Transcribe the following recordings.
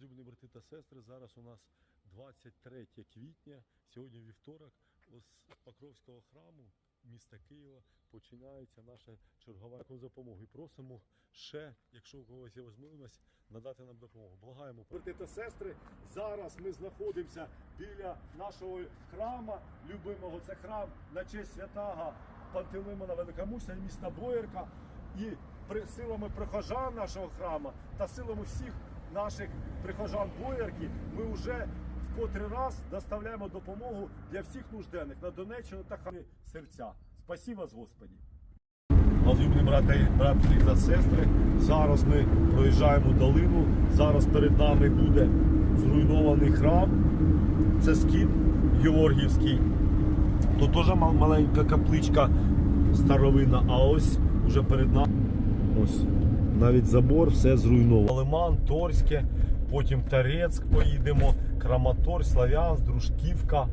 Возлюблені брати та сестри, зараз у нас 23 квітня, сьогодні вівторок, з Покровського храму міста Києва починається наша чергова допомога. І просимо ще, якщо у когось є можливість, надати нам допомогу. Благаємо. Брати та сестри, зараз ми знаходимося біля нашого храма, любимого. Це храм на честь святого Пантелеймона Великомуся міста Боярка. І при силами прихожан нашого храму та силами всіх наших прихожан Боярки ми вже в котрий раз доставляємо допомогу для всіх нужденних на Донеччину та Харків серця. Спасибо вас, Господі. Возлюблені брати, брати та сестри, зараз ми проїжджаємо долину. Зараз перед нами буде зруйнований храм. Це скіт Георгіївський. Тут теж мал- маленька капличка старовина, а ось уже перед нами. Ось навіть забор, все зруйновано. Лиман, Торське, потім Тарецьк поїдемо, Краматорськ, Славянськ, Дружківка.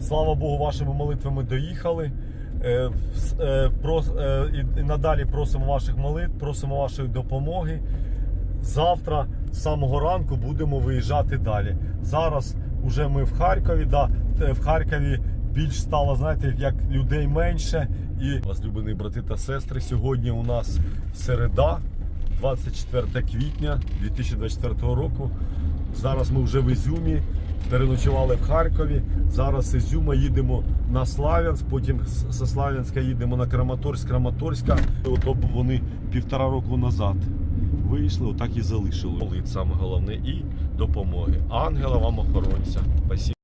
Слава Богу, вашими молитвами доїхали. Е, е, е, і надалі просимо ваших молитв, просимо вашої допомоги. Завтра з самого ранку будемо виїжджати далі. Зараз вже ми в Харкові. Да, в Харкові більш стало, знаєте, як людей менше. І возлюблені брати та сестри, сьогодні у нас середа, 24 квітня 2024 року. Зараз ми вже в Ізюмі, переночували в Харкові. Зараз з Ізюма їдемо на Славянськ, потім з Славянська їдемо на Краматорськ, Краматорська. Ото вони півтора року назад вийшли, отак і залишили. Молитв саме головне і допомоги. Ангела вам охоронця. Спасибо.